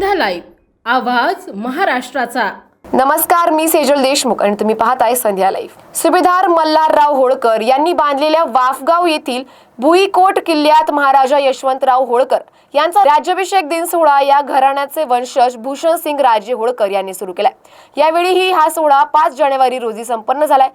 संध्या live आवाज महाराष्ट्राचा. नमस्कार मी सेजल देशमुख आणि तुम्ही पाहताय संध्या लाईव्ह. सुभेदार मल्हारराव होळकर यांनी बांधलेल्या वाफगाव येथील भुईकोट किल्ल्यात महाराजा यशवंतराव होळकर यांचा राज्याभिषेक दिन सोहळा या घराण्याचे वंशज भूषण सिंग राजे होळकर यांनी सुरू केलाय. यावेळीही हा सोहळा पाच जानेवारी रोजी संपन्न झालाय.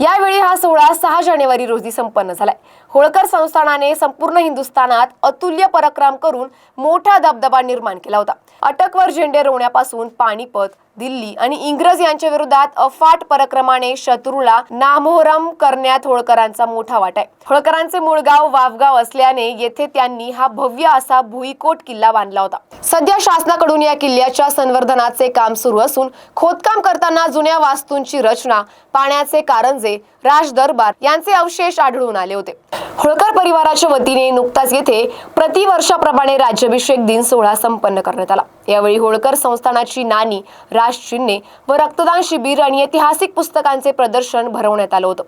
यावेळी हा सोहळा सहा जानेवारी रोजी संपन्न झालाय. होळकर संस्थानाने संपूर्ण हिंदुस्थानात अतुल्य पराक्रम करून मोठा दबदबा निर्माण केला होता. अटकवर झेंडे रोवण्यापासून पानिपत दिल्ली आणि इंग्रज यांच्या विरोधात अफाट पराक्रमाने शत्रूला नामोहरम करण्यात होळकरांचा मोठा वाटा आहे. होळकरांचे मूळ गाव वावगाव असल्याने येथे त्यांनी हा भव्य असा भुईकोट किल्ला बांधला होता. सध्या शासनाकडून या किल्ल्याच्या संवर्धनाचे काम सुरू असून खोदकाम करताना जुन्या वास्तूंची रचना पाण्याचे कारंजे राज दरबार यांचे अवशेष आढळून आले होते. होळकर परिवाराच्या वतीने नुकताच येथे प्रतिवर्षाप्रमाणे राज्याभिषेक दिन सोहळा संपन्न करण्यात आला. यावेळी होळकर संस्थानाची नाणी राज चिन्हे व रक्तदान शिबिर आणि ऐतिहासिक पुस्तकांचे प्रदर्शन भरवण्यात आलं होतं.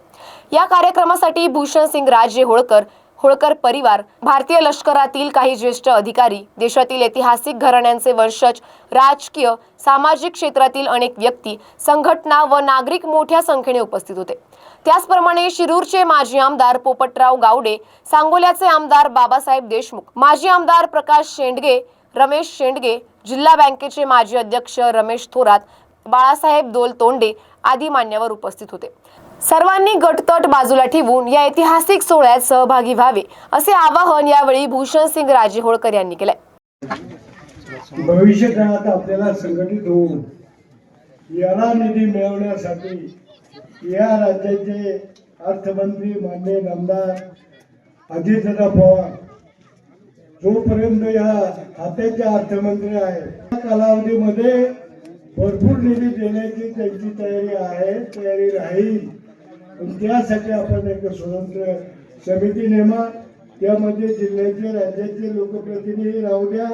या कार्यक्रमासाठी भूषण सिंग राजे होळकर होळकर परिवार भारतीय लष्करातील काही ज्येष्ठ अधिकारी देशातील ऐतिहासिक घराण्यांचे वंशज राजकीय सामाजिक क्षेत्रातील अनेक व्यक्ती संघटना व नागरिक मोठ्या संख्येने उपस्थित होते. त्याचप्रमाणे शिरूरचे माजी आमदार पोपटराव गावडे सांगोल्याचे आमदार बाबासाहेब देशमुख माजी आमदार प्रकाश शेंडगे रमेश शेंडगे जिल्हा बँकेचे माजी अध्यक्ष रमेश थोरात बाळासाहेब दोल तोंडे आदी मान्यवर उपस्थित होते. सर्वांनी गटतट बाजूला ठेवून या ऐतिहासिक सोहळ्यात सहभागी व्हावे असे आवाहन यावेळी भूषण सिंग राजे होळकर यांनी केले भविष्य काळात आपल्याला संघटित होऊन याला निधी मिळवण्यासाठी या राज्याचे अर्थमंत्री मान्य आमदार अजितदादा पवार जोपर्यंत या खात्याचे अर्थमंत्री आहे या कालावधीमध्ये भरपूर निधी देण्याची त्यांची तयारी आहे तयारी राहील. त्यासाठी आपण एक स्वतंत्र समिती नेमा त्यामध्ये जिल्ह्याचे राज्याचे लोकप्रतिनिधी राहू द्या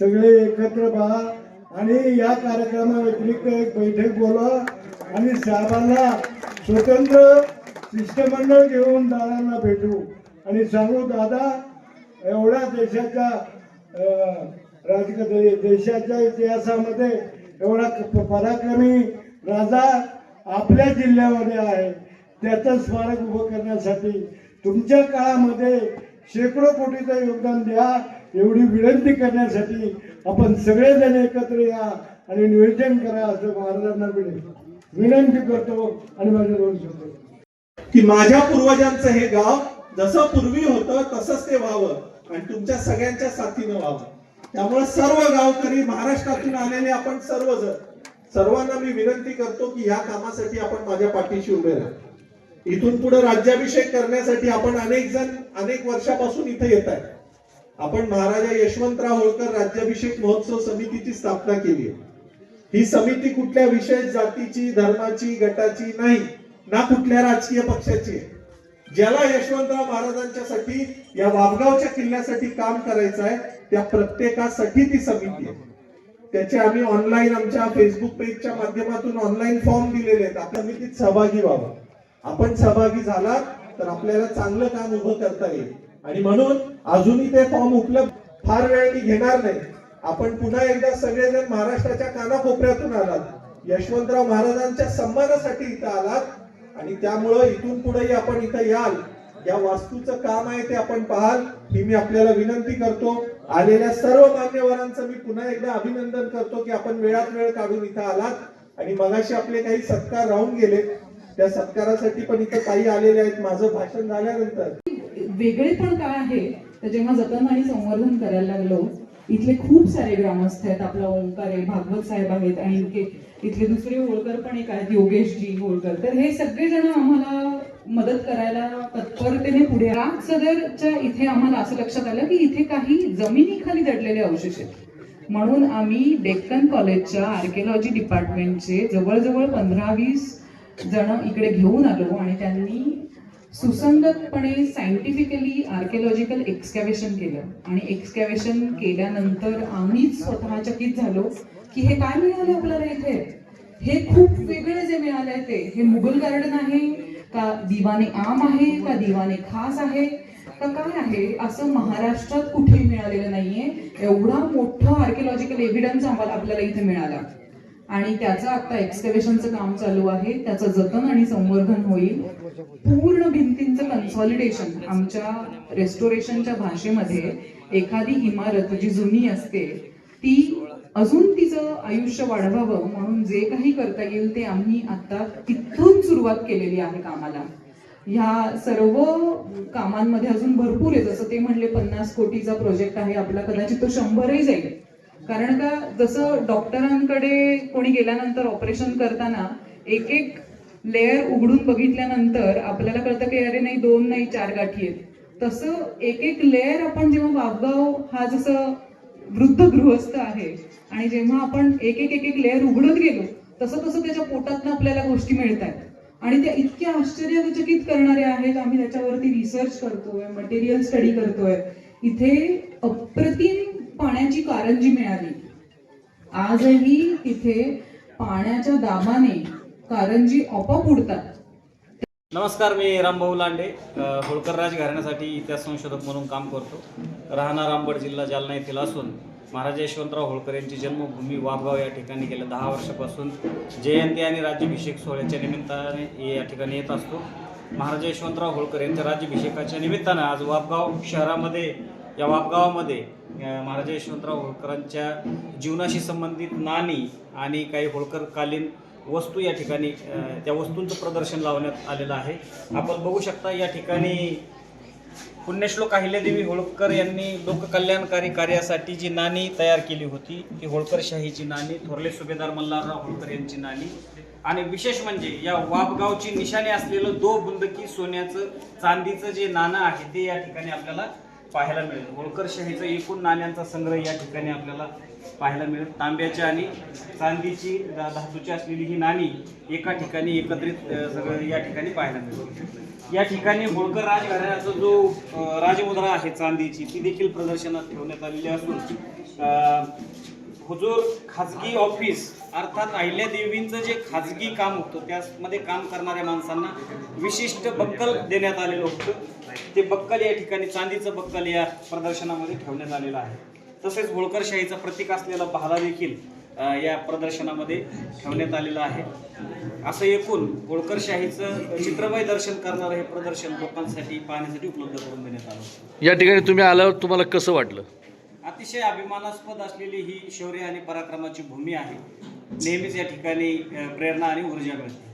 सगळे एकत्र पहा आणि या कार्यक्रमाव्यतिरिक्त एक बैठक बोलवा आणि साहेबांना स्वतंत्र शिष्टमंडळ घेऊन दादांना भेटू. आणि सांगू दादा एवढ्या देशाच्या राजकीय देशाच्या इतिहासामध्ये एवढा पराक्रमी राजा आपल्या जिल्ह्यामध्ये आहे. त्याचं स्मारक उभं करण्यासाठी तुमच्या काळामध्ये शेकडो कोटीचं योगदान द्या एवढी विनंती करण्यासाठी आपण सगळेजण एकत्र या आणि नियोजन करा असं महाराजांना विनंती. विनंती करतो आणि माझे दोन शब्द. की माझ्या पूर्वजांचं हे गाव जसं पूर्वी होतं तसंच ते व्हावं आणि तुमच्या सगळ्यांच्या साथीनं व्हावं. त्यामुळे सर्व गावकरी महाराष्ट्रातून आलेले आपण सर्वजण. सर्वांना मी विनंती करतो की ह्या कामासाठी आपण माझ्या पाठीशी उभे राहा. इथून पुढे राज्याभिषेक करण्यासाठी आपण अनेक जण अनेक वर्षापासून इथे येत आहे. आपण महाराजा यशवंतराव होळकर राज्याभिषेक महोत्सव समितीची स्थापना केली आहे. ही समिती कुठल्या विशेष जातीची धर्माची गटाची नाही ना कुठल्या राजकीय पक्षाची आहे. ज्याला यशवंतराव महाराजांच्यासाठी या वाबगावच्या किल्ल्यासाठी काम करायचं आहे त्या प्रत्येकासाठी ती समिती आहे. त्याचे आम्ही ऑनलाईन आमच्या फेसबुक पेजच्या माध्यमातून ऑनलाईन फॉर्म दिलेले आहेत. आपल्या समितीत सहभागी व्हावं. आपण सहभागी झालात तर आपल्याला चांगलं काम उभं करता येईल. आणि म्हणून अजूनही ते फॉर्म उपलब्ध फार वेळ मी घेणार नाही. आपण पुन्हा एकदा सगळेजण महाराष्ट्राच्या कानाकोपऱ्यातून आलात. यशवंतराव महाराजांच्या सन्मानासाठी इथं आलात. आणि त्यामुळं इथून पुढेही आपण इथं याल. या वास्तूचं काम आहे ते आपण पाहाल ही मी आपल्याला विनंती करतो. आलेल्या सर्व मान्यवरांचं मी पुन्हा एकदा अभिनंदन करतो की आपण वेळात वेळ काढून इथं आलात. आणि मगाशी आपले काही सत्कार राहून गेले. त्या सत्कारासाठी पण इथं काही आलेले आहेत. माझं भाषण झाल्यानंतर. वेगळेपण काय आहे? तर जेव्हा जतन आणि संवर्धन करायला लागलो इथले खूप सारे ग्रामस्थ आहेत. आपला ओंकार आहे भागवत साहेब आहेत आणि इथले दुसरे होळकर पण एक आहेत योगेशजी होळकर. तर हे सगळेजण आम्हाला मदत करायला तत्परतेने पुढे राग सदरच्या इथे आम्हाला असं लक्षात आलं की इथे काही जमिनीखाली दडलेले अवशेष आहेत. म्हणून आम्ही डेक्कन कॉलेजच्या आर्किओलॉजी डिपार्टमेंटचे जवळजवळ पंधरा वीस जण इकडे घेऊन आलो आणि त्यांनी सुसंगतपणे सायंटिफिकली आर्किओलॉजिकल एक्सकॅव्हेशन केलं. आणि एक्सकॅव्हेशन केल्यानंतर आम्हीच स्वतः चकित झालो की हे काय मिळालं आपल्याला इथे? हे खूप वेगळे जे मिळाले ते. हे मुघल गार्डन आहे का दिवाने आम आहे का दिवाने खास आहे का काय आहे असं महाराष्ट्रात कुठे मिळालेलं नाहीये. एवढा मोठा आर्किओलॉजिकल एव्हिडन्स आम्हाला आपल्याला इथे मिळाला. आणि त्याचं आता एक्सकवेशनचं काम चालू आहे. त्याचं जतन आणि संवर्धन होईल. पूर्ण भिंतींचं कन्सॉलिडेशन आमच्या रेस्टोरेशनच्या भाषेमध्ये एखादी इमारत जी जुनी असते ती अजून तिचं आयुष्य वाढवावं म्हणून जे काही करता येईल ते आम्ही आता तिथून सुरुवात केलेली आहे कामाला. ह्या सर्व कामांमध्ये अजून भरपूर आहे. जसं ते म्हणले पन्नास कोटीचा प्रोजेक्ट आहे. आपला कदाचित तो शंभरही जाईल. कारण का जसं डॉक्टरांकडे कोणी गेल्यानंतर ऑपरेशन करताना एक एक लेअर उघडून बघितल्यानंतर आपल्याला कळतं की अरे नाही दोन नाही चार गाठी आहेत. तसं एक एक लेअर आपण जेव्हा वाघगाव हा जसं वृद्ध गृहस्थ आहे आणि जेव्हा आपण एक एक एक एक लेअर उघडत गेलो तसं तसं त्याच्या पोटातनं आपल्याला गोष्टी मिळत आहेत आणि त्या इतक्या आश्चर्यचकित करणाऱ्या आहेत आम्ही त्याच्यावरती रिसर्च करतोय मटेरियल स्टडी करतोय. इथे अप्रतिम पाण्याची कारंजी मिळाली. आजही तिथे पाण्याच्या दाबाने कारंजी आपोआप उडतात. नमस्कार मी रामभाऊ लांडे होळकर राज घराण्यासाठी इतिहास संशोधक म्हणून काम करतो. राहणार रामगड जिल्हा जालना येथील असून महाराज यशवंतराव होळकर यांची जन्मभूमी वाघगाव या ठिकाणी गेल्या दहा वर्षापासून. जयंती आणि राज्याभिषेक सोहळ्याच्या निमित्ताने या ठिकाणी येत असतो. महाराज यशवंतराव होळकर यांच्या राज्याभिषेकाच्या निमित्तानं आज वाबगाव शहरामध्ये या वापगावामध्ये महाराजा यशवंतराव होळकरांच्या जीवनाशी संबंधित नाणी आणि काही होळकरकालीन वस्तू या ठिकाणी त्या वस्तूंचं प्रदर्शन लावण्यात आलेलं आहे. आपण बघू शकता या ठिकाणी पुण्यश्लोक अहिल्यादेवी होळकर यांनी लोककल्याणकारी कार्यासाठी जी नाणी तयार केली होती ती होळकरशाहीची नाणी थोरले सुभेदार मल्हारराव होळकर यांची नाणी. आणि विशेष म्हणजे या वापगावची निशाणी असलेलं दो बुंदकी सोन्याचं चांदीचं जे नाणं आहे ते या ठिकाणी आपल्याला पाहायला मिळेल. होळकरशाहीचं एकूण नाण्यांचा संग्रह या ठिकाणी आपल्याला पाहायला मिळेल. तांब्याची आणि चांदीची धातूची असलेली ही नाणी एका ठिकाणी एकत्रित सगळं या ठिकाणी पाहायला मिळेल. या ठिकाणी होळकर राजघराण्याचा जो राजमुद्रा आहे चांदीची ती देखील प्रदर्शनात ठेवण्यात आलेली असून हुजूर खाजगी ऑफिस अर्थात अहिल्यादेवींचं जे खाजगी काम होतं त्यामध्ये काम करणाऱ्या माणसांना विशिष्ट बक्कल देण्यात आलेलं होतं. ते बक्कल या ठिकाणी चांदीचं बक्कल या प्रदर्शनामध्ये ठेवण्यात आलेलं आहे. तसेच होळकरशाहीचं प्रतीक असलेला भाला देखील या प्रदर्शनामध्ये ठेवण्यात आलेलं आहे. असं एकूण होळकरशाहीचं चित्रमय दर्शन करणारं हे प्रदर्शन लोकांसाठी पाहण्यासाठी उपलब्ध करून देण्यात आलं या ठिकाणी तुम्ही आल्यावर तुम्हाला कसं वाटलं? अतिशय अभिमानास्पद असलेली ही शौर्य आणि पराक्रमाची भूमी आहे. नेहमीच या ठिकाणी प्रेरणा आणि ऊर्जा मिळते.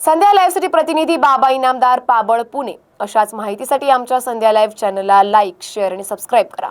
संध्या लाईव्हसाठी प्रतिनिधी बाबा इनामदार पाबळ पुणे. अशाच माहितीसाठी आमच्या संध्या लाईव्ह चॅनलला लाईक शेअर आणि सबस्क्राईब करा.